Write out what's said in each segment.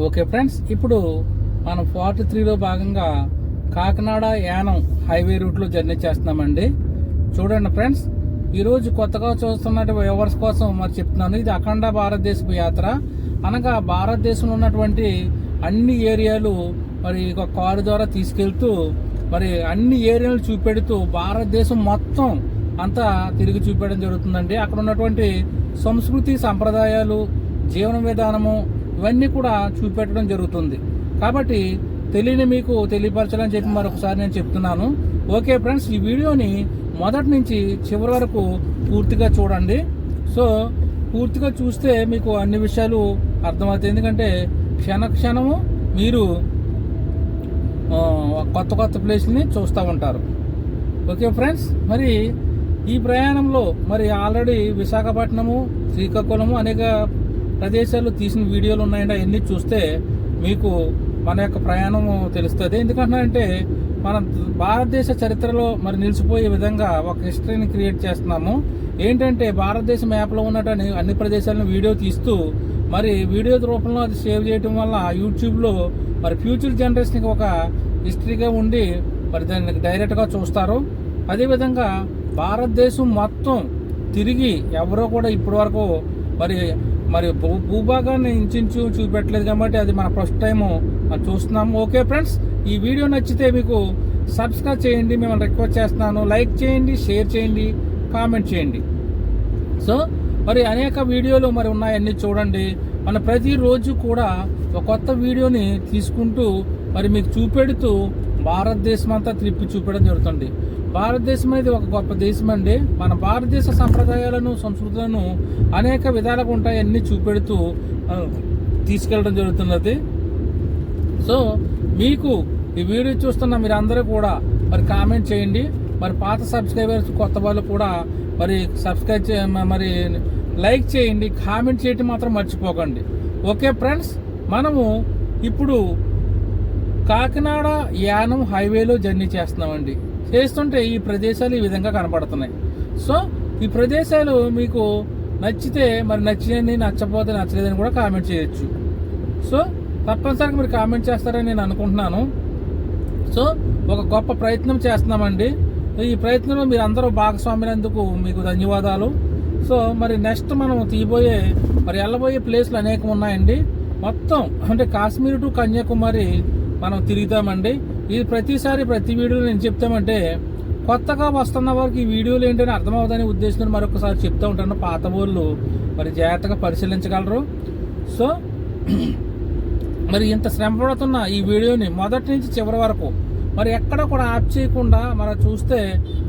Okay friends ఇప్పుడు మనం forty త్రీలో భాగంగా కాకినాడ యానం హైవే రూట్లో జర్నీ చేస్తున్నామండి. చూడండి ఫ్రెండ్స్ ఈరోజు కొత్తగా చూస్తున్నటువంటి వ్యూవర్స్ కోసం మరి చెప్తున్నాను. ఇది అఖండ భారతదేశపు యాత్ర. అనగా భారతదేశంలో ఉన్నటువంటి అన్ని ఏరియాలు మరి ఒక కారు ద్వారా తీసుకెళ్తూ మరి అన్ని ఏరియాలు చూపెడుతూ భారతదేశం మొత్తం అంతా తిరిగి చూపెట్టడం జరుగుతుందండి. అక్కడ ఉన్నటువంటి సంస్కృతి సంప్రదాయాలు జీవన విధానము ఇవన్నీ కూడా చూపెట్టడం జరుగుతుంది. కాబట్టి తెలియని మీకు తెలియపరచాలని చెప్పి మరొకసారి నేను చెప్తున్నాను. ఓకే ఫ్రెండ్స్ ఈ వీడియోని మొదటి నుంచి చివరి వరకు పూర్తిగా చూడండి. సో పూర్తిగా చూస్తే మీకు అన్ని విషయాలు అర్థమవుతాయి. ఎందుకంటే క్షణ క్షణము మీరు కొత్త కొత్త ప్లేస్ని చూస్తూ ఉంటారు. ఓకే ఫ్రెండ్స్ మరి ఈ ప్రయాణంలో మరి ఆల్రెడీ విశాఖపట్నము శ్రీకాకుళము అనేక ప్రదేశాలు తీసిన వీడియోలు ఉన్నాయండి అవన్నీ చూస్తే మీకు మన యొక్క ప్రయాణం తెలుస్తుంది. ఎందుకంటే మన భారతదేశ చరిత్రలో మరి నిలిచిపోయే విధంగా ఒక హిస్టరీని క్రియేట్ చేస్తున్నాము. ఏంటంటే భారతదేశ మ్యాప్లో ఉన్నటువంటి అన్ని ప్రదేశాలను వీడియో తీస్తూ మరి వీడియో రూపంలో అది సేవ్ చేయడం వల్ల యూట్యూబ్లో మరి ఫ్యూచర్ జనరేషన్కి ఒక హిస్టరీగా ఉండి మరి దాన్ని డైరెక్ట్గా చూస్తారు. అదేవిధంగా భారతదేశం మొత్తం తిరిగి ఎవరో కూడా ఇప్పటి వరకు మరి మరి భూ భూభాగాన్ని ఇంచుంచు చూపెట్టలేదు కాబట్టి అది మన ఫస్ట్ టైము. చూస్తున్నాము. ఓకే ఫ్రెండ్స్ ఈ వీడియో నచ్చితే మీకు సబ్స్క్రైబ్ చేయండి. మిమ్మల్ని రిక్వెస్ట్ చేస్తున్నాను. లైక్ చేయండి షేర్ చేయండి కామెంట్ చేయండి. సో మరి అనేక వీడియోలు మరి ఉన్నాయన్నీ చూడండి. మన ప్రతిరోజు కూడా ఒక కొత్త వీడియోని తీసుకుంటూ మరి మీకు చూపెడుతూ భారతదేశం అంతా తిప్పి చూపడం జరుగుతుంది. భారతదేశం అనేది ఒక గొప్ప దేశం అండి మన భారతదేశ సంప్రదాయాలను సంస్కృతులను అనేక విధాలుగా ఉంటాయి అన్ని చూపెడుతూ తీసుకెళ్ళడం జరుగుతున్నది. సో మీకు ఈ వీడియో చూస్తున్న మీరు అందరూ కూడా మరి కామెంట్ చేయండి. మరి పాత సబ్స్క్రైబర్స్ కొత్త వాళ్ళు కూడా మరి సబ్స్క్రైబ్ చే మరి లైక్ చేయండి. కామెంట్ చేయటం మాత్రం మర్చిపోకండి. ఓకే ఫ్రెండ్స్ మనము ఇప్పుడు కాకినాడ యానం హైవేలో జర్నీ చేస్తున్నామండి. చేస్తుంటే ఈ ప్రదేశాలు ఈ విధంగా కనపడుతున్నాయి. సో ఈ ప్రదేశాలు మీకు నచ్చితే మరి నచ్చినని నచ్చపోతే నచ్చలేదని కూడా కామెంట్ చేయొచ్చు. సో తప్పనిసరిగా మీరు కామెంట్ చేస్తారని నేను అనుకుంటున్నాను. సో ఒక గొప్ప ప్రయత్నం చేస్తున్నామండి. ఈ ప్రయత్నంలో మీరు అందరూ భాగస్వామ్యులందుకు మీకు ధన్యవాదాలు. సో మరి నెక్స్ట్ మనం తీయబోయే మరి వెళ్ళబోయే ప్లేస్లు అనేకం ఉన్నాయండి మొత్తం అంటే కాశ్మీర్ టు కన్యాకుమారి మనం తిరుగుతామండి. ఇది ప్రతిసారి ప్రతి వీడియోలో నేను చెప్తామంటే కొత్తగా వస్తున్న వారికి ఈ వీడియోలు ఏంటని అర్థమవుతుందనే ఉద్దేశంతో మరొకసారి చెప్తూ ఉంటాను పాత వాళ్ళు మరి జాగ్రత్తగా పరిశీలించగలరు. సో మరి ఇంత శ్రమ పడుతున్న ఈ వీడియోని మొదటి నుంచి చివరి వరకు మరి ఎక్కడ కూడా ఆప్ చేయకుండా మనం చూస్తే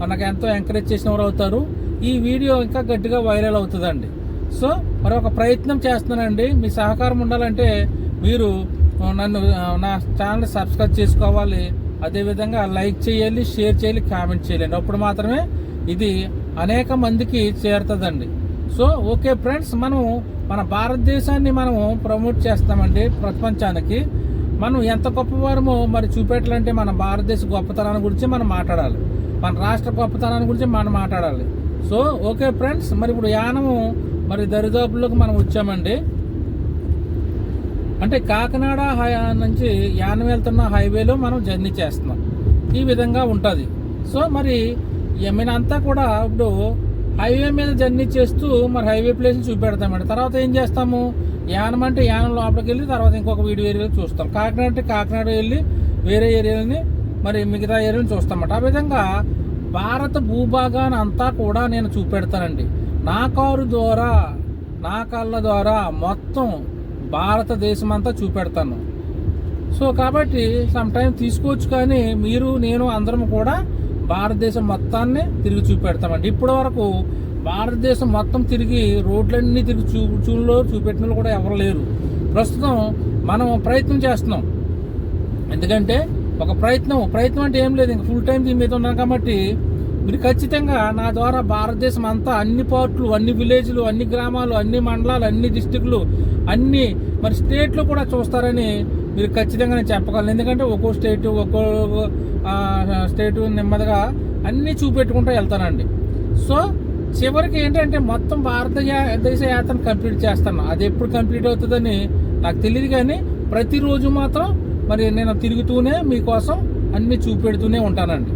మనకు ఎంతో ఎంకరేజ్ చేసిన వారు అవుతారు. ఈ వీడియో ఇంకా గట్టిగా వైరల్ అవుతుందండి. సో మరి ఒక ప్రయత్నం చేస్తున్నానండి. మీ సహకారం ఉండాలంటే మీరు నన్ను నా ఛానల్ సబ్స్క్రైబ్ చేసుకోవాలి. అదేవిధంగా లైక్ చేయాలి షేర్ చేయాలి కామెంట్ చేయాలి అప్పుడు మాత్రమే ఇది అనేక మందికి చేరుతుందండి. సో ఓకే ఫ్రెండ్స్ మనం మన భారతదేశాన్ని మనం ప్రమోట్ చేస్తామండి ప్రపంచానికి. మనం ఎంత గొప్పవారమో మరి చూపెట్టాలంటే మన భారతదేశ గొప్పతనాన్ని గురించి మనం మాట్లాడాలి. మన రాష్ట్ర గొప్పతనాన్ని గురించి మనం మాట్లాడాలి. సో ఓకే ఫ్రెండ్స్ మరి ఇప్పుడు యానము మరి దరిదాపుల్లోకి మనం వచ్చామండి. అంటే కాకినాడ హై- నుంచి యానం వెళ్తున్న హైవేలో మనం జర్నీ చేస్తున్నాం. ఈ విధంగా ఉంటుంది. సో మరి అంతా కూడా ఇప్పుడు హైవే మీద జర్నీ చేస్తూ మరి హైవే ప్లేస్ చూపెడతామండి. తర్వాత ఏం చేస్తాము? యానం అంటే యానం లోపలికి వెళ్ళి తర్వాత ఇంకొక వీడియో ఏరియాలో చూస్తాం. కాకినాడ అంటే కాకినాడ వెళ్ళి వేరే ఏరియాలని మరి మిగతా ఏరియాని చూస్తామన్నమాట ఆ విధంగా భారత భూభాగాన్ని అంతా కూడా నేను చూపెడతానండి. నా కారు ద్వారా నా కళ్ళ ద్వారా మొత్తం భారతదేశం అంతా చూపెడతాను. సో కాబట్టి సమ్ టైం తీసుకోవచ్చు కానీ మీరు నేను అందరం కూడా భారతదేశం మొత్తాన్ని తిరిగి చూపెడతామండి. ఇప్పటి వరకు భారతదేశం మొత్తం తిరిగి రోడ్లన్నీ తిరిగి చూ చూలో చూపెట్టిన కూడా ఎవరు లేరు. ప్రస్తుతం మనం ప్రయత్నం చేస్తున్నాం. ఎందుకంటే ఒక ప్రయత్నం ప్రయత్నం అంటే ఏం లేదు. ఇంకా ఫుల్ టైం దీని మీద ఉన్నాం కాబట్టి మీరు ఖచ్చితంగా నా ద్వారా భారతదేశం అంతా అన్ని పార్ట్లు అన్ని విలేజ్లు అన్ని గ్రామాలు అన్ని మండలాలు అన్ని డిస్టిక్లు అన్ని మరి స్టేట్లు కూడా చూస్తారని మీరు ఖచ్చితంగా నేను చెప్పగలను. ఎందుకంటే ఒక్కో స్టేట్ ఒక్కో స్టేట్ నెమ్మదిగా అన్నీ చూపెట్టుకుంటూ వెళ్తానండి. సో చివరికి ఏంటంటే మొత్తం భారతదేశ యాత్రను కంప్లీట్ చేస్తాను. అది ఎప్పుడు కంప్లీట్ అవుతుందని నాకు తెలియదు కానీ ప్రతిరోజు మాత్రం మరి నేను తిరుగుతూనే మీకోసం అన్ని చూపెడుతూనే ఉంటానండి.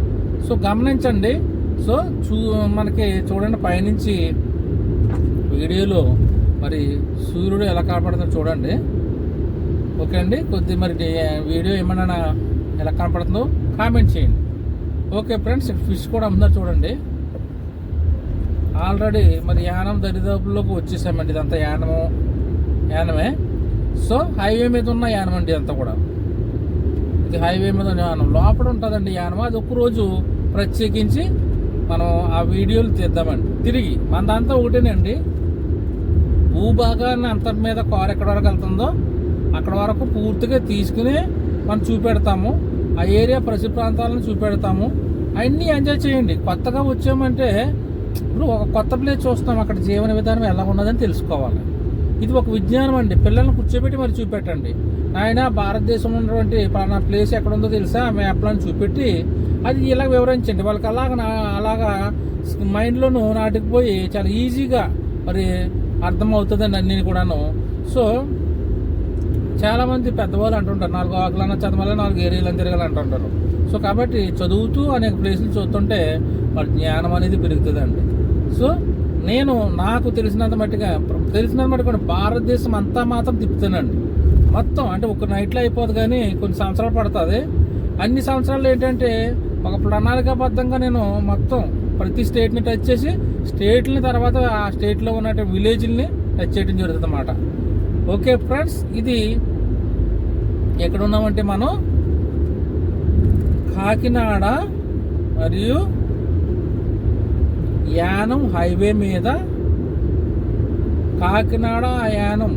సో గమనించండి సో చూ మనకి చూడండి పైనుంచి వీడియోలో మరి సూర్యుడు ఎలా కనపడుతుందో చూడండి. ఓకే అండి కొద్ది మరి వీడియో ఏమన్నా ఎలా కనపడుతుందో కామెంట్ చేయండి. ఓకే ఫ్రెండ్స్ ఫిష్ కూడా అమ్ముతున్నారు చూడండి. ఆల్రెడీ మరి యానం దరిదాపుల్లోకి వచ్చేసామండి ఇదంతా యానము యానమే. సో హైవే మీద ఉన్న యానం అండి ఇదంతా కూడా. ఇది హైవే మీద ఉన్న యానం. లోపల ఉంటుందండి యానం అది ఒక్క రోజు ప్రత్యేకించి మనం ఆ వీడియోలు తీద్దామండి. తిరిగి మనదంతా ఒకటేనండి. భూభాగాన్ని అంతటి మీద కారు ఎక్కడి వరకు వెళ్తుందో అక్కడ వరకు పూర్తిగా తీసుకుని మనం చూపెడతాము. ఆ ఏరియా ప్రసిద్ధ ప్రాంతాలను చూపెడతాము. అన్నీ ఎంజాయ్ చేయండి. కొత్తగా వచ్చామంటే ఇప్పుడు ఒక కొత్త ప్లేస్ చూస్తాం అక్కడ జీవన విధానం ఎలా ఉన్నదని తెలుసుకోవాలి. ఇది ఒక విజ్ఞానం అండి. పిల్లల్ని కూర్చోబెట్టి మరి చూపెట్టండి. ఆయన భారతదేశంలో ఉన్నటువంటి పలానా ప్లేస్ ఎక్కడ ఉందో తెలుసా మ్యాప్లను చూపెట్టి అది ఇలా వివరించండి. వాళ్ళకి అలాగ నా- అలాగా మైండ్లోనూ నాటుకుపోయి చాలా ఈజీగా మరి అర్థమవుతుందండి అన్నీ కూడాను. సో చాలామంది పెద్దవాళ్ళు అంటుంటారు నాలుగు ఆకులన్న చదవాలి నాలుగు ఏరియాలు తిరగాలి అంటుంటారు. సో కాబట్టి చదువుతూ అనేక ప్లేసులు చూస్తుంటే వాళ్ళ జ్ఞానం అనేది పెరుగుతుందండి. సో నేను నాకు తెలిసినంత మట్టుగా తెలిసినంత మట్టుగా భారతదేశం అంతా మాత్రం తిప్పుతానండి మొత్తం అంటే ఒక నైట్లో అయిపోదు కానీ కొన్ని సంవత్సరాలు పడుతుంది. అన్ని సంవత్సరాలు ఏంటంటే ఒక ప్రణాళికాబద్ధంగా నేను మొత్తం ప్రతి స్టేట్ని టచ్ చేసి స్టేట్ని తర్వాత ఆ స్టేట్లో ఉన్న విలేజ్ని టచ్ చేయడం జరుగుతుంది అన్నమాట ఓకే ఫ్రెండ్స్ ఇది ఎక్కడ ఉన్నామంటే మనం కాకినాడ మరియు యానం హైవే మీద కాకినాడ యానం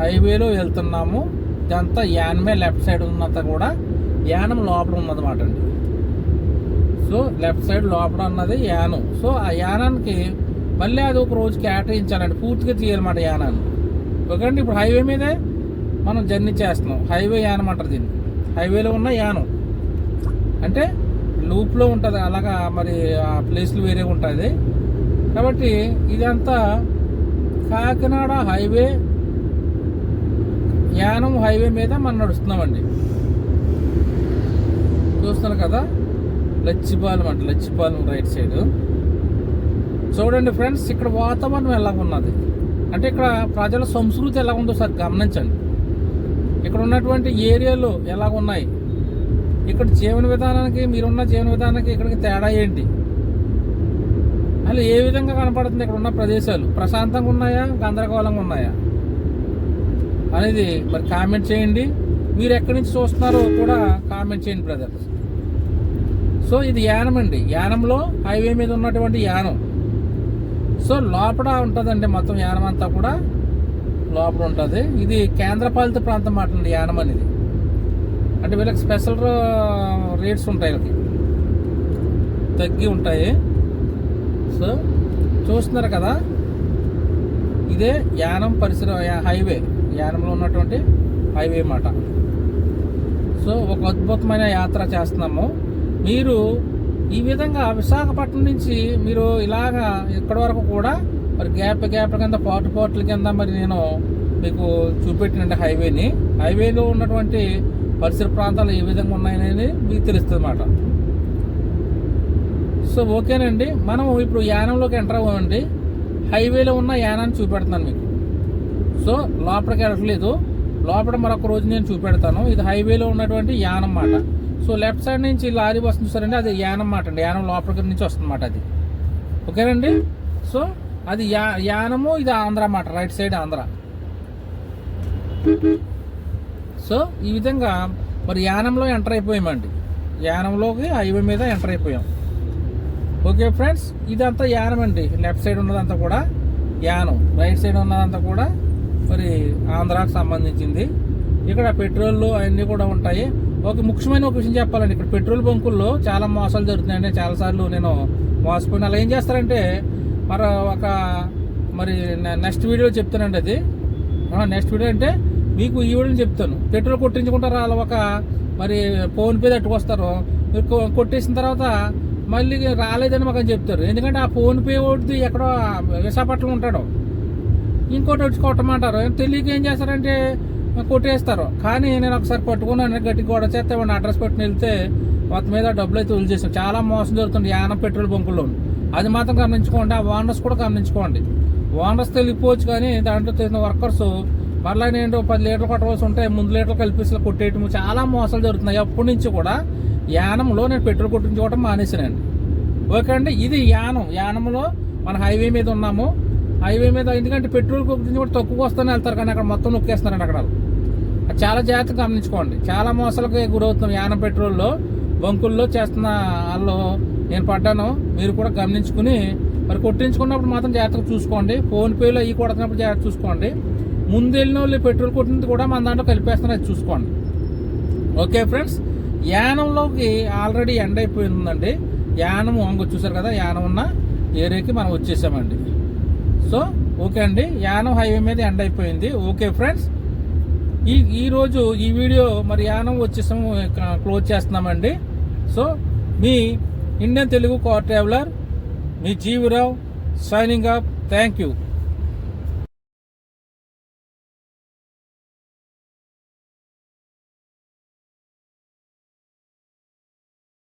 హైవేలో వెళ్తున్నాము. ఇదంతా యానమే లెఫ్ట్ సైడ్ ఉన్నంత కూడా యానం లోపల ఉన్నదన్నమాట అండి. సో లెఫ్ట్ సైడ్ లోపల ఉన్నది యానం. సో ఆ యానానికి మళ్ళీ అది ఒక రోజు కేటాయించాలండి. పూర్తిగా తీయాలన్నమాట యానాన్ని. ఓకే ఇప్పుడు హైవే మీదే మనం జర్నీ చేస్తున్నాం. హైవే యానం అంటారు దీన్ని. హైవేలో ఉన్న యానం. అంటే లూప్లో ఉంటుంది అలాగా మరి ఆ ప్లేస్లు వేరే ఉంటుంది కాబట్టి ఇదంతా కాకినాడ హైవే యానం హైవే మీద మనం నడుస్తున్నామండి. చూస్తున్నారు కదా లచ్చిపాలెం అంట లచ్చిపాలెం రైట్ సైడ్ చూడండి ఫ్రెండ్స్ ఇక్కడ వాతావరణం ఎలా ఉన్నది? అంటే ఇక్కడ ప్రజల సంస్కృతి ఎలా ఉందో సార్ గమనించండి. ఇక్కడ ఉన్నటువంటి ఏరియాలు ఎలా ఉన్నాయి ఇక్కడ జీవన విధానానికి మీరున్న జీవన విధానానికి ఇక్కడికి తేడా ఏంటి? అసలు ఏ విధంగా కనపడుతుంది ఇక్కడ ఉన్న ప్రదేశాలు? ప్రశాంతంగా ఉన్నాయా? గందరగోళంగా ఉన్నాయా? అనేది మరి కామెంట్ చేయండి. మీరు ఎక్కడి నుంచి చూస్తున్నారో కూడా కామెంట్ చేయండి బ్రదర్. సో ఇది యానం అండి. యానంలో హైవే మీద ఉన్నటువంటి యానం. సో లోపల ఉంటుందండి మొత్తం యానం అంతా కూడా. లోపల ఉంటుంది. ఇది కేంద్రపాలిత ప్రాంతం మాట అండి యానం అనేది. అంటే వీళ్ళకి స్పెషల్ రేట్స్ ఉంటాయి వీళ్ళకి. తగ్గి ఉంటాయి. సో చూస్తున్నారు కదా? ఇదే యానం పరిసర హైవే యానంలో ఉన్నటువంటి హైవే మాట. సో ఒక అద్భుతమైన యాత్ర చేస్తున్నాము. మీరు ఈ విధంగా విశాఖపట్నం నుంచి మీరు ఇలాగా ఇక్కడి వరకు కూడా మరి గ్యాప్ గ్యాప్ కింద పాటు పాటల కింద మరి నేను మీకు చూపెట్టినండి హైవేని హైవేలో ఉన్నటువంటి పరిసర ప్రాంతాలు ఏ విధంగా ఉన్నాయనేది మీకు తెలుస్తుంది అన్నమాట సో ఓకేనండి. మనం ఇప్పుడు యానంలోకి ఎంటర్ అవ్వండి హైవేలో ఉన్న యానాన్ని చూపెడుతున్నాను మీకు. సో లోపలికి వెళ్ళట్లేదు. లోపల మరొక రోజు నేను చూపెడతాను. ఇది హైవేలో ఉన్నటువంటి యానం మాట సో లెఫ్ట్ సైడ్ నుంచి లారీ వస్తుంది సరే అది యానం మాట అండి. యానం లోపలికి నుంచి వస్తుంది అది. ఓకేనండి? సో అది యా యానము ఇది ఆంధ్ర మాట రైట్ సైడ్ ఆంధ్ర. సో ఈ విధంగా మరి యానంలో ఎంటర్ అయిపోయామండి. యానంలోకి హైవే మీద ఎంటర్ అయిపోయాం. ఓకే ఫ్రెండ్స్ ఇదంతా యానం అండి లెఫ్ట్ సైడ్ ఉన్నదంతా కూడా యానం. రైట్ సైడ్ ఉన్నదంతా కూడా మరి ఆంధ్రాకు సంబంధించింది. ఇక్కడ పెట్రోల్ అవన్నీ కూడా ఉంటాయి. ఒక ముఖ్యమైన ఒక విషయం చెప్పాలండి. ఇక్కడ పెట్రోల్ బంకుల్లో చాలా మోసాలు జరుగుతున్నాయండి. చాలాసార్లు నేను మోసపోయిన. అలా ఏం చేస్తారంటే మరి ఒక మరి నెక్స్ట్ వీడియో చెప్తానండి అది. నెక్స్ట్ వీడియో అంటే మీకు ఈ చెప్తాను. పెట్రోల్ కొట్టించుకుంటారు వాళ్ళ ఒక మరి ఫోన్పే తట్టుకొస్తారు మీరు కొట్టేసిన తర్వాత మళ్ళీ రాలేదని మాకు అని చెప్తారు. ఎందుకంటే ఆ ఫోన్పే ఒకటి ఎక్కడో విశాఖపట్నం ఉంటాడు. ఇంకోటి వచ్చి కొట్టమంటారు. తెలియక ఏం చేస్తారంటే కొట్టేస్తారు. కానీ నేను ఒకసారి పట్టుకున్నాను గట్టి గోడ చేస్తే వాడిని అడ్రస్ పెట్టుకుని వెళ్తే మొత్తం మీద డబ్బులు అయితే వదిలేసాం. చాలా మోసం జరుగుతుంది యానం పెట్రోల్ బంకుల్లో. అది మాత్రం గమనించుకోండి ఆ ఓనర్స్ కూడా గమనించుకోండి. ఓనర్స్ తెలియపోవచ్చు కానీ దాంట్లో తెలిసిన వర్కర్స్ మరలా నేను పది లీటర్లు కొట్టవలసి ఉంటే ముందు లీటర్లు కలిపి కొట్టేయటం చాలా మోసాలు జరుగుతున్నాయి. అప్పటి నుంచి కూడా యానంలో నేను పెట్రోల్ కొట్టించుకోవడం మానేసానండి ఓకే అండి? ఇది యానం. యానంలో మన హైవే మీద ఉన్నాము. హైవే మీద ఎందుకంటే పెట్రోల్ కొట్టించుకోవడం కూడా తక్కువ వస్తూనే వెళ్తారు కానీ అక్కడ మొత్తం నొక్కేస్తారండి అక్కడ చాలా జాగ్రత్తగా గమనించుకోండి. చాలా మోసాలకు గురవుతున్నాం యానం పెట్రోల్లో. బంకుల్లో చేస్తున్న వాళ్ళు నేను పడ్డాను. మీరు కూడా గమనించుకుని మరి కొట్టించుకున్నప్పుడు మాత్రం జాగ్రత్తగా చూసుకోండి. ఫోన్పేలో ఈ కొడుతున్నప్పుడు జాగ్రత్త చూసుకోండి. ముందు వెళ్ళిన వాళ్ళు పెట్రోల్ కొట్టినది కూడా మన దాంట్లో కలిపేస్తున్నారు అది చూసుకోండి. ఓకే ఫ్రెండ్స్ యానంలోకి ఆల్రెడీ ఎండ్ అయిపోయిందండి. యానం వంగ చూసారు కదా యానం ఉన్న ఏరియాకి మనం వచ్చేసామండి. సో ఓకే అండి యానం హైవే మీద ఎండ్ అయిపోయింది. ఓకే ఫ్రెండ్స్ ఈ ఈరోజు ఈ వీడియో మరి యానం వచ్చేసాము క్లోజ్ చేస్తున్నామండి. సో మీ Indian Telugu car traveller me Jeevirao signing up thank you